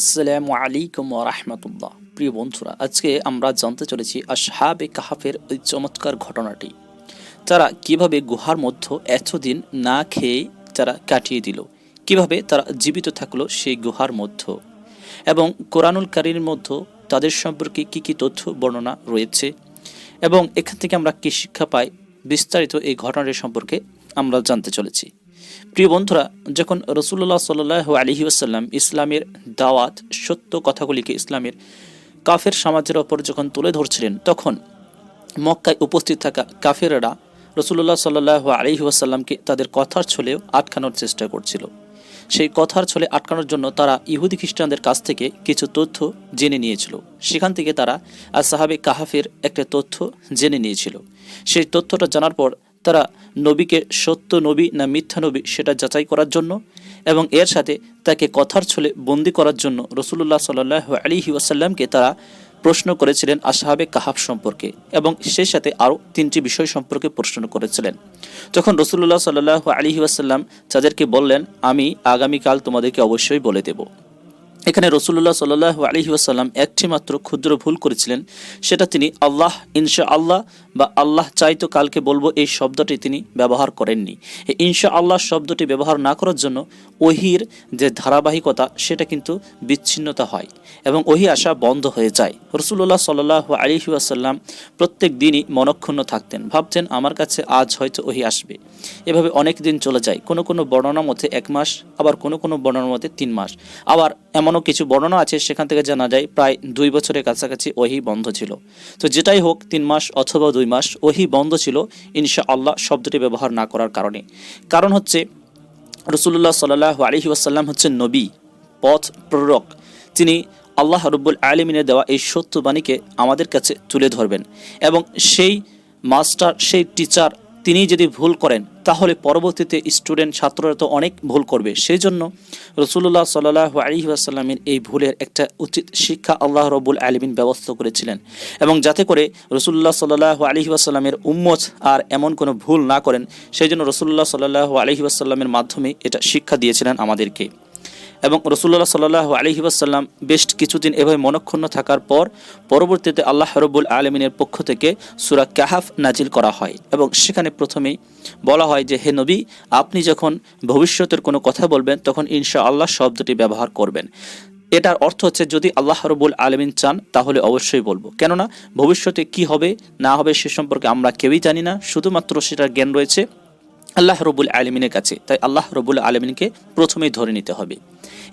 আসসালামু আলাইকুম রাহমাতুল্লাহ। প্রিয় বন্ধুরা, আজকে আমরা জানতে চলেছি আসহাবে কাহাফের ওই চমৎকার ঘটনাটি। তারা কীভাবে গুহার মধ্যে এতদিন না খেয়ে তারা কাটিয়ে দিল, কীভাবে তারা জীবিত থাকল সেই গুহার মধ্যে। এবং কোরআনুল কারির মধ্যে তাদের সম্পর্কে কি কি তথ্য বর্ণনা রয়েছে? এবং এখান থেকে আমরা কি শিক্ষা পাই, বিস্তারিত এই ঘটনাটি সম্পর্কে আমরা জানতে চলেছি। প্রিয় বন্ধুরা, যখন রসুল্লাহ সাল আলহি আসাল্লাম ইসলামের দাওয়াত, সত্য কথাগুলিকে ইসলামের কাফের সমাজের ওপর যখন তুলে ধরছিলেন, তখন মক্কায় উপস্থিত থাকা কাফেরেরা রসুল্লাহ সাল্লাহ আলহি আসাল্লামকে তাদের কথার ছলেও আটকানোর চেষ্টা করছিল। সেই কথার ছলে আটকানোর জন্য তারা ইহুদি খ্রিস্টানদের কাছ থেকে কিছু তথ্য জেনে নিয়েছিল। সেখান থেকে তারা আর সাহাবে কাহাফের একটা তথ্য জেনে নিয়েছিল। সেই তথ্যটা জানার পর তারা নবীকে সত্য নবী না মিথ্যা নবী সেটা যাচাই করার জন্য এবং এর সাথে তাকে কথার ছলে বন্দি করার জন্য রসুল্লাহ সাল্লাহ আলী ওয়াসাল্লামকে তারা প্রশ্ন করেছিলেন আসাহাবে কাহাব সম্পর্কে এবং সেই সাথে আরও তিনটি বিষয় সম্পর্কে প্রশ্ন করেছিলেন। যখন রসুল্লাহ সাল্লাহ আলী ওয়াসাল্লাম তাদেরকে বললেন, আমি আগামীকাল তোমাদেরকে অবশ্যই বলে দেব। এখানে রসুল্লাহ সাল্লাহ আলহি আসাল্লাম একটি মাত্র ক্ষুদ্র ভুল করেছিলেন। সেটা তিনি আল্লাহ ইনশা আল্লাহ বা আল্লাহ চাইতো কালকে বলব এই শব্দটি তিনি ব্যবহার করেননি। ইনশা আল্লাহ শব্দটি ব্যবহার না করার জন্য ওহির যে ধারাবাহিকতা, সেটা কিন্তু বিচ্ছিন্নতা হয় এবং ওহি আসা বন্ধ হয়ে যায়। রসুল্লাহ সাল্লাহ আলহি আসাল্লাম প্রত্যেক দিনই মনক্ষুণ্ণ থাকতেন, ভাবতেন, আমার কাছে আজ হয়তো ওহি আসবে। এভাবে অনেক দিন চলে যায়। কোনো কোনো বর্ণনা মধ্যে এক মাস, আবার কোনো কোনো বর্ণনার মধ্যে তিন মাস, আবার এমনও কিছু বর্ণনা আছে, সেখান থেকে জানা যায় প্রায় দুই বছরের কাছাকাছি ওহি বন্ধ ছিল। তো যেটাই হোক, তিন মাস অথবা দুই মাস ওহি বন্ধ ছিল ইনশা আল্লাহ শব্দটি ব্যবহার না করার কারণে। কারণ হচ্ছে রসুল্লাহ সাল্লাহ আলহি আসাল্লাম হচ্ছেন নবী, পথ প্ররক। তিনি আল্লাহ রব্বুল আলমিনের দেওয়া এই সত্যবাণীকে আমাদের কাছে তুলে ধরবেন এবং সেই মাস্টার, সেই টিচার তিনি যদি ভুল করেন, তাহলে পরবর্তীতে স্টুডেন্ট ছাত্ররা তো অনেক ভুল করবে। সেই জন্য রসুল্লাহ সাল্লাহ আলী আসাল্লামের এই ভুলের একটা উচিত শিক্ষা আল্লাহ রবুল আলমিন ব্যবস্থা করেছিলেন। এবং যাতে করে রসুল্লাহ সাল্লাহ আলী আসাল্লামের উম্মত আর এমন কোনো ভুল না করেন সেই জন্য রসুল্লাহ সাল্লাহ আলহি মাধ্যমে এটা শিক্ষা দিয়েছিলেন আমাদেরকে। এবং রসুল্লাহ সাল্লাহ আলহি আসাল্লাম বেশ কিছুদিন এভাবে মনক্ষুণ্ণ থাকার পর পরবর্তীতে আল্লাহ রবুল আলমিনের পক্ষ থেকে সুরা কাহাফ নাজিল করা হয়। এবং সেখানে প্রথমেই বলা হয় যে, হে নবী, আপনি যখন ভবিষ্যতের কোনো কথা বলবেন, তখন ইনশা আল্লাহ শব্দটি ব্যবহার করবেন। এটার অর্থ হচ্ছে, যদি আল্লাহ রবুল আলমিন চান, তাহলে অবশ্যই বলব। কেননা, ভবিষ্যতে কি হবে, না হবে, সে সম্পর্কে আমরা কেউই জানি না। শুধুমাত্র সেটার জ্ঞান রয়েছে। আল্লাহ রবুল আলমিনের কাছে, তাই আল্লাহ রবুল আলমিনকে প্রথমেই ধরে নিতে হবে।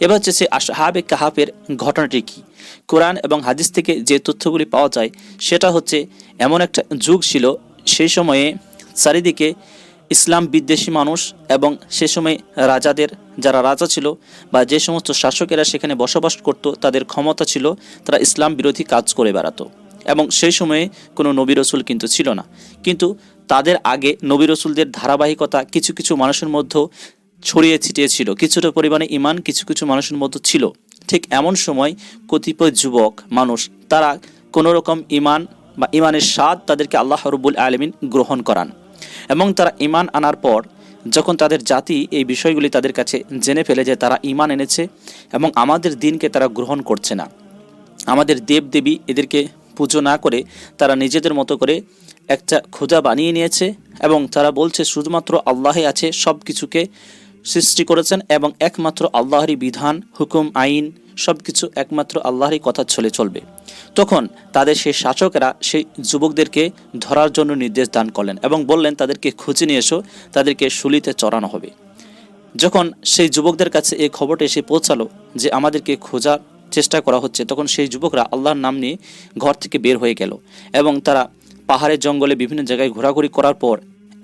এবার হচ্ছে সে আশহাবে কাহাবের ঘটনাটি কি? কোরআন এবং হাদিস থেকে যে তথ্যগুলি পাওয়া যায়, সেটা হচ্ছে এমন একটা যুগ ছিল, সেই সময়ে চারিদিকে ইসলাম বিদ্বেষী মানুষ এবং সে সময় রাজাদের যারা রাজা ছিল বা যে সমস্ত শাসকেরা সেখানে বসবাস করত, তাদের ক্ষমতা ছিল, তারা ইসলাম বিরোধী কাজ করে বেড়াতো। এবং সেই সময়ে কোনো নবী রসুল কিন্তু ছিল না। কিন্তু তাদের আগে নবী রসুলদের ধারাবাহিকতা কিছু কিছু মানুষের মধ্যে ছড়িয়ে ছিটিয়ে ছিল। কিছুটা পরিমাণে ইমান কিছু কিছু মানুষের মধ্যে ছিল। ঠিক এমন সময় কতিপয় যুবক, মানুষ, তারা কোনো রকম ইমান বা ইমানের স্বাদ তাদেরকে আল্লাহ রবুল আলমিন গ্রহণ করান। এবং তারা ইমান আনার পর যখন তাদের জাতি এই বিষয়গুলি তাদের কাছে জেনে ফেলে যে তারা ইমান এনেছে এবং আমাদের দিনকে তারা গ্রহণ করছে না। আমাদের দেব দেবী এদেরকে পুজো না করে তারা নিজেদের মতো করে একটা খোঁজা বানিয়ে নিয়েছে এবং তারা বলছে, শুধুমাত্র আল্লাহে আছে সব কিছুকে সৃষ্টি করেছেন এবং একমাত্র আল্লাহরই বিধান, হুকুম, আইন সব কিছু একমাত্র আল্লাহরই কথা চলে চলবে। তখন তাদের সেই শাসকেরা সেই যুবকদেরকে ধরার জন্য নির্দেশ দান করলেন এবং বললেন, তাদেরকে খুঁজে নিয়ে এসো, তাদেরকে শুলিতে চড়ানো হবে। যখন সেই যুবকদের কাছে এই খবরটা এসে পৌঁছালো যে, আমাদেরকে খোঁজা চেষ্টা করা হচ্ছে, তখন সেই যুবকরা আল্লাহর নাম নিয়ে ঘর থেকে বের হয়ে গেল এবং তারা পাহাড়ের জঙ্গলে বিভিন্ন জায়গায় ঘোরাঘুরি করার পর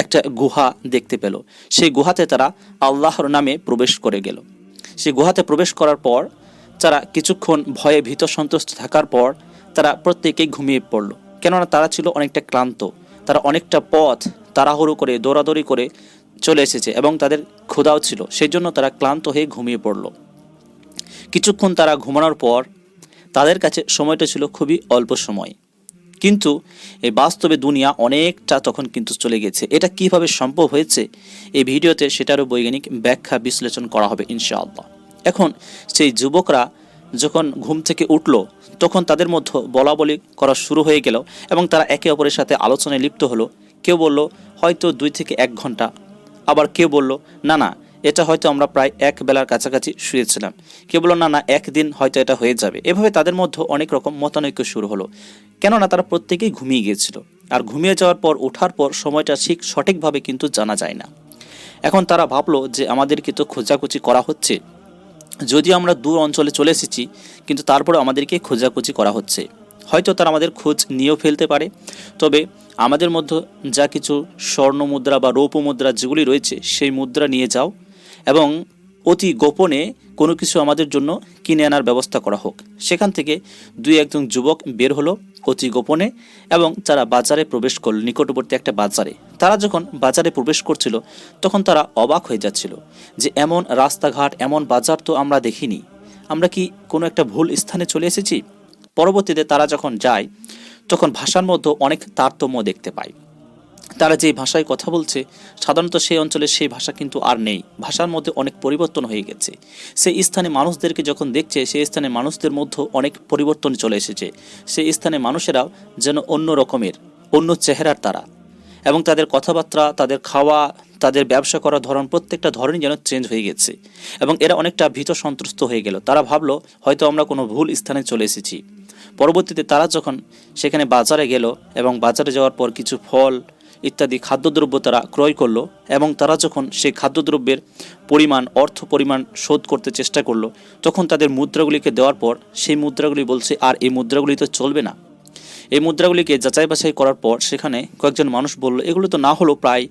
একটা গুহা দেখতে পেল। সেই গুহাতে তারা আল্লাহর নামে প্রবেশ করে গেল। সেই গুহাতে প্রবেশ করার পর তারা কিছুক্ষণ ভয়ে ভীত সন্তুষ্ট থাকার পর তারা প্রত্যেকেই ঘুমিয়ে পড়ল। কেননা তারা ছিল অনেকটা ক্লান্ত। তারা অনেকটা পথ তাড়াহুড়ো করে, দৌড়াদৌড়ি করে চলে এসেছে এবং তাদের ক্ষুধাও ছিল। সেই জন্য তারা ক্লান্ত হয়ে ঘুমিয়ে পড়ল। কিছুক্ষণ তারা ঘুমানোর পর তাদের কাছে সময়টা ছিল খুবই অল্প সময়। কিন্তু এই বাস্তবে দুনিয়া অনেকটা তখন কিন্তু চলে গেছে। এটা কীভাবে সম্ভব হয়েছে? এই ভিডিওতে সেটারও বৈজ্ঞানিক ব্যাখ্যা বিশ্লেষণ করা হবে ইনশাআল্লাহ। এখন সেই যুবকরা যখন ঘুম থেকে উঠল, তখন তাদের মধ্যে বলা বলি করা শুরু হয়ে গেল এবং তারা একে অপরের সাথে আলোচনায় লিপ্ত হলো। কেউ বলল, হয়তো দুই থেকে এক ঘণ্টা। আবার কেউ বলল, না না এটা হয়তো আমরা প্রায় এক বেলার কাছাকাছি শুয়েছিলাম। কেউ বলল না না, একদিন হয়তো এটা হয়ে যাবে। এভাবে তাদের মধ্যে অনেক রকম মতানৈক্য শুরু হলো। কেননা তারা প্রত্যেকেই ঘুমিয়ে গিয়েছিল। আর ঘুমিয়ে যাওয়ার পর, ওঠার পর সময়টা ঠিক সঠিকভাবে কিন্তু জানা যায় না। এখন তারা ভাবলো যে আমাদেরকে তো খোঁজাখুচি করা হচ্ছে। যদিও আমরা দূর অঞ্চলে চলে এসেছি, কিন্তু তারপরে আমাদেরকে খোঁজাখুচি করা হচ্ছে। হয়তো তারা আমাদের খোঁজ নিয়েও ফেলতে পারে। তবে আমাদের মধ্যে যা কিছু স্বর্ণ মুদ্রা বা রৌপ্য মুদ্রা যেগুলি রয়েছে, সেই মুদ্রা নিয়ে যাও। এবং অতি গোপনে কোনো কিছু আমাদের জন্য কিনে আনার ব্যবস্থা করা হোক। সেখান থেকে দুই একজন যুবক বের হলো অতি গোপনে এবং তারা বাজারে প্রবেশ করল, নিকটবর্তী একটা বাজারে। তারা যখন বাজারে প্রবেশ করছিল, তখন তারা অবাক হয়ে যাচ্ছিল যে এমন রাস্তাঘাট, এমন বাজার তো আমরা দেখিনি। আমরা কি কোনো একটা ভুল স্থানে চলে এসেছি? পরবর্তীতে তারা যখন যায়, তখন ভাষার মধ্যে অনেক তারতম্য দেখতে পায়। তারা যে ভাষায় কথা বলছে, সাধারণত সেই অঞ্চলে সেই ভাষা কিন্তু আর নেই। ভাষার মধ্যে অনেক পরিবর্তন হয়ে গেছে। সেই স্থানে মানুষদেরকে যখন দেখছে, সেই স্থানে মানুষদের মধ্যে অনেক পরিবর্তন চলে এসেছে। সেই স্থানে মানুষেরাও যেন অন্য রকমের, অন্য চেহারার তারা। এবং তাদের কথাবার্তা, তাদের খাওয়া, তাদের ব্যবসা করার ধরন প্রত্যেকটা ধরনই যেন চেঞ্জ হয়ে গেছে। এবং এরা অনেকটা ভীত সন্ত্রস্ত হয়ে গেল। তারা ভাবলো, হয়তো আমরা কোনো ভুল স্থানে চলে এসেছি। পরবর্তীতে তারা যখন সেখানে বাজারে গেল এবং বাজারে যাওয়ার পর কিছু ফল ইত্যাদি খাদ্যদ্রব্য তারা ক্রয় করল এবং তারা যখন সেই খাদ্যদ্রব্যের পরিমাণ, অর্থ পরিমাণ শোধ করতে চেষ্টা করল, তখন তাদের মুদ্রাগুলিকে দেওয়ার পর সেই মুদ্রাগুলি বলছে, আর এই মুদ্রাগুলি তো চলবে না। এই মুদ্রাগুলিকে যাচাই বাছাই করার পর সেখানে কয়েকজন মানুষ বলল, এগুলো তো না হলো প্রায়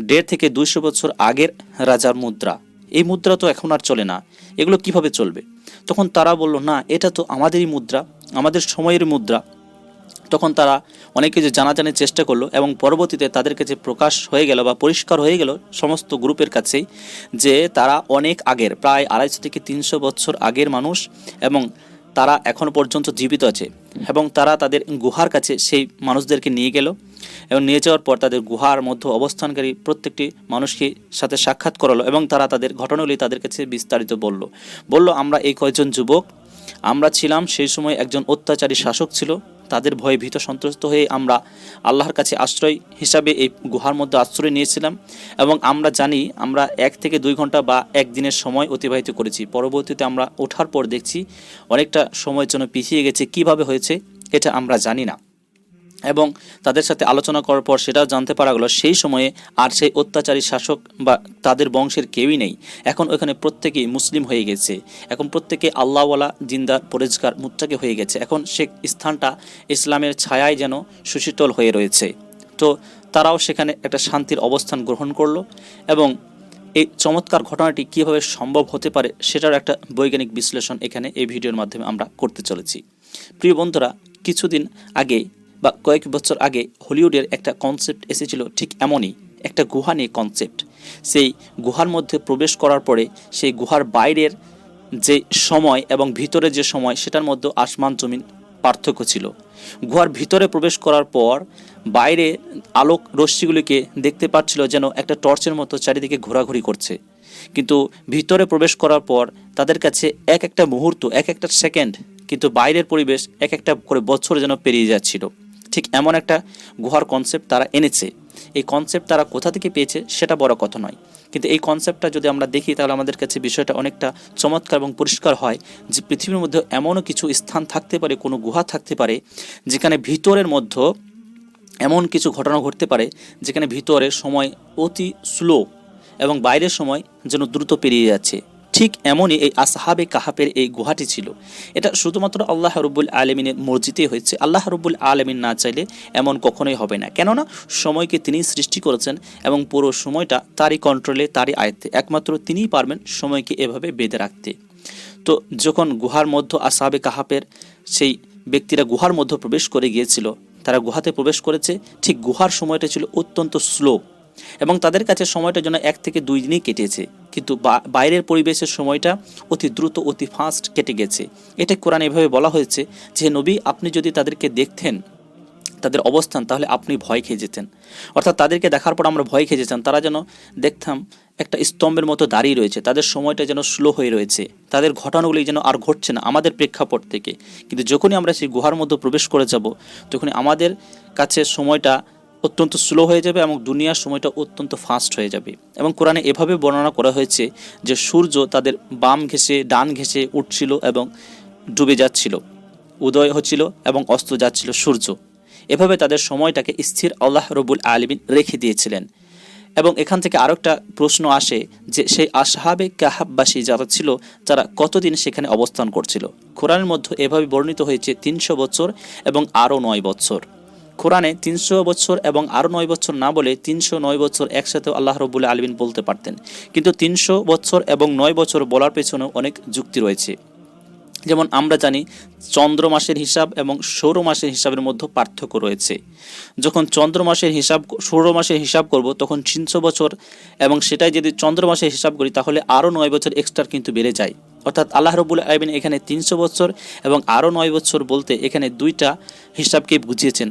দেড় থেকে দুইশো বছর আগের রাজার মুদ্রা। এই মুদ্রা তো এখন আর চলে না। এগুলো কীভাবে চলবে? তখন তারা বলল, না, এটা তো আমাদেরই মুদ্রা, আমাদের সময়ের মুদ্রা। তখন তারা অনেক কিছু জানাজানির চেষ্টা করল এবং পরবর্তীতে তাদের কাছে প্রকাশ হয়ে গেল বা পরিষ্কার হয়ে গেল সমস্ত গ্রুপের কাছেই যে তারা অনেক আগের, প্রায় আড়াইশো থেকে তিনশো বছর আগের মানুষ এবং তারা এখন পর্যন্ত জীবিত আছে এবং তারা তাদের গুহার কাছে সেই মানুষদেরকে নিয়ে গেল এবং নিয়ে যাওয়ার পর তাদের গুহার মধ্যে অবস্থানকারী প্রত্যেকটি মানুষকে সাথে সাক্ষাৎ করালো এবং তারা তাদের ঘটনাগুলি তাদের কাছে বিস্তারিত বলল। বলল, আমরা এই কয়েকজন যুবক? আমরা ছিলাম সেই সময় একজন অত্যাচারী শাসক ছিল। তাদের ভয়ে ভীত সন্ত্রস্ত হয়ে আমরা আল্লাহর কাছে আশ্রয় হিসাবে এই গুহার মধ্যে আশ্রয় নিয়েছিলাম এবং আমরা জানি আমরা এক থেকে দুই ঘণ্টা বা একদিনের সময় অতিবাহিত করেছি। পরবর্তীতে আমরা ওঠার পর দেখছি অনেকটা সময়ের জন্য পিছিয়ে গেছে। কীভাবে হয়েছে, এটা আমরা জানি না। এবং তাদের সাথে আলোচনা করার পর সেটাও জানতে পারা গেল, সেই সময়ে আর সেই অত্যাচারী শাসক বা তাদের বংশের কেউই নেই। এখন ওখানে প্রত্যেকেই মুসলিম হয়ে গেছে। এখন প্রত্যেকে আল্লাহওয়ালা, জিন্দার, পরিষ্কার, মুত্তাকে হয়ে গেছে। এখন সে স্থানটা ইসলামের ছায়ায় যেন সুশীতল হয়ে রয়েছে। তো তারাও সেখানে একটা শান্তির অবস্থান গ্রহণ করল এবং এই চমৎকার ঘটনাটি কীভাবে সম্ভব হতে পারে সেটার একটা বৈজ্ঞানিক বিশ্লেষণ এখানে এই ভিডিওর মাধ্যমে আমরা করতে চলেছি। প্রিয় বন্ধুরা, কিছুদিন আগে বা কয়েক বছর আগে হলিউডের একটা কনসেপ্ট এসেছিল ঠিক এমনই, একটা গুহা নিয়ে কনসেপ্ট সেই গুহার মধ্যে প্রবেশ করার পরে সেই গুহার বাইরের যে সময় এবং ভিতরে যে সময়, সেটার মধ্যে আসমান জমিন পার্থক্য ছিল। গুহার ভিতরে প্রবেশ করার পর বাইরে আলোক রশ্মিগুলিকে দেখতে পাচ্ছিল যেন একটা টর্চের মতো চারিদিকে ঘোরাঘুরি করছে। কিন্তু ভিতরে প্রবেশ করার পর তাদের কাছে এক একটা মুহূর্ত, এক একটা সেকেন্ড, কিন্তু বাইরের পরিবেশ এক একটা করে বছর যেন পেরিয়ে যাচ্ছিল। ঠিক এমন একটা গুহার কনসেপ্ট তারা এনেছে। এই কনসেপ্ট তারা কোথা থেকে পেয়েছে সেটা বড় কথা নয়। কিন্তু এই কনসেপ্টটা যদি আমরা দেখি, তাহলে আমাদের কাছে বিষয়টা অনেকটা চমৎকার এবং পরিষ্কার হয় যে পৃথিবীর মধ্যে এমনও কিছু স্থান থাকতে পারে, কোনো গুহা থাকতে পারে, যেখানে ভিতরের মধ্যে এমন কিছু ঘটনা ঘটতে পারে, যেখানে ভিতরে সময় অতি স্লো এবং বাইরের সময় যেন দ্রুত পেরিয়ে যাচ্ছে। ঠিক এমনই এই আসহাবে কাহাপের এই গুহাটি ছিল। এটা শুধুমাত্র আল্লাহ রব্বুল আলমিনের মসজিদে হয়েছে। আল্লাহ রব্বুল আলমিন না চাইলে এমন কখনোই হবে না। কেননা সময়কে তিনি সৃষ্টি করেছেন এবং পুরো সময়টা তারই কন্ট্রোলে তারই আয়ত্তে। একমাত্র তিনিই পারবেন সময়কে এভাবে বেঁধে রাখতে। তো যখন গুহার মধ্য আসাবে কাহাপের সেই ব্যক্তিরা গুহার মধ্যে প্রবেশ করে গিয়েছিল, তারা গুহাতে প্রবেশ করেছে, ঠিক গুহার সময়টা ছিল অত্যন্ত স্লো এবং তাদের কাছে সময়টা যেন এক থেকে দুই দিনই কেটেছে। কিন্তু বাইরের পরিবেশের সময়টা অতি দ্রুত, অতি ফাস্ট কেটে গেছে। এটা কোরআন এভাবে বলা হয়েছে যে, নবী, আপনি যদি তাদেরকে দেখতেন, তাদের অবস্থান, তাহলে আপনি ভয় খেয়ে যেতেন। অর্থাৎ তাদেরকে দেখার পর আমরা ভয় খেয়ে যেতাম। তারা যেন দেখতাম একটা স্তম্ভের মতো দাঁড়িয়ে রয়েছে। তাদের সময়টা যেন স্লো হয়ে রয়েছে। তাদের ঘটনাগুলি যেন আর ঘটছে না আমাদের প্রেক্ষাপট থেকে। কিন্তু যখনই আমরা সেই গুহার মধ্যে প্রবেশ করে যাব, তখনই আমাদের কাছে সময়টা অত্যন্ত স্লো হয়ে যাবে এবং দুনিয়ার সময়টা অত্যন্ত ফাস্ট হয়ে যাবে। এবং কোরআনে এভাবে বর্ণনা করা হয়েছে যে সূর্য তাদের বাম ঘেঁষে, ডান ঘেঁষে উঠছিল এবং ডুবে যাচ্ছিল। উদয় হচ্ছিল এবং অস্ত যাচ্ছিল সূর্য। এভাবে তাদের সময়টাকে স্থির আল্লাহ রবুল আলমিন রেখে দিয়েছিলেন। এবং এখান থেকে আরও একটা প্রশ্ন আসে যে সেই আসহাবে কাহাববাসী যারা ছিল, তারা কতদিন সেখানে অবস্থান করছিল? কোরআনের মধ্যে এভাবে বর্ণিত হয়েছে তিনশো বছর এবং আরও নয় বছর। কোরআনে তিনশো বছর এবং আরও নয় বছর না বলে তিনশো নয় বছর একসাথে আল্লাহ রবুল আলমিন বলতে পারতেন। কিন্তু তিনশো বছর এবং নয় বছর বলার পেছনেও অনেক যুক্তি রয়েছে। যেমন আমরা জানি, চন্দ্র মাসের হিসাব এবং সৌর মাসের হিসাবের মধ্যে পার্থক্য রয়েছে। যখন চন্দ্র মাসের হিসাব, সৌর মাসের হিসাব করব, তখন তিনশো বছর এবং সেটাই যদি চন্দ্র মাসের হিসাব করি, তাহলে আরও নয় বছর এক্সট্রা কিন্তু বেড়ে যায়। অর্থাৎ আল্লাহ রবুল আলমিন এখানে তিনশো বছর এবং আরও নয় বছর বলতে এখানে দুইটা হিসাবকে বুঝিয়েছেন।